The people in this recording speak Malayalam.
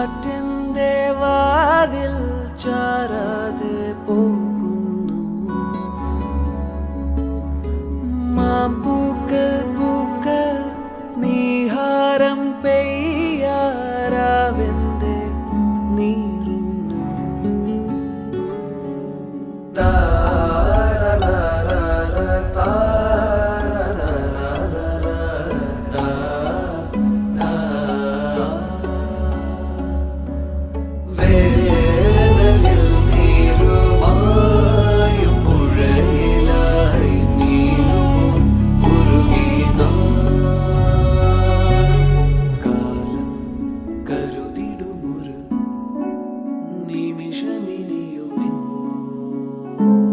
കാറ്റിന്റെ വാതിൽ ചാരാതെ പോകുന്നു. മാമ്പൂക്കൾ പൂക്കൾ നീഹാരം പെയ്യാറാവിന്റെ നീറുന്നു. താ 神秘里有屏幕。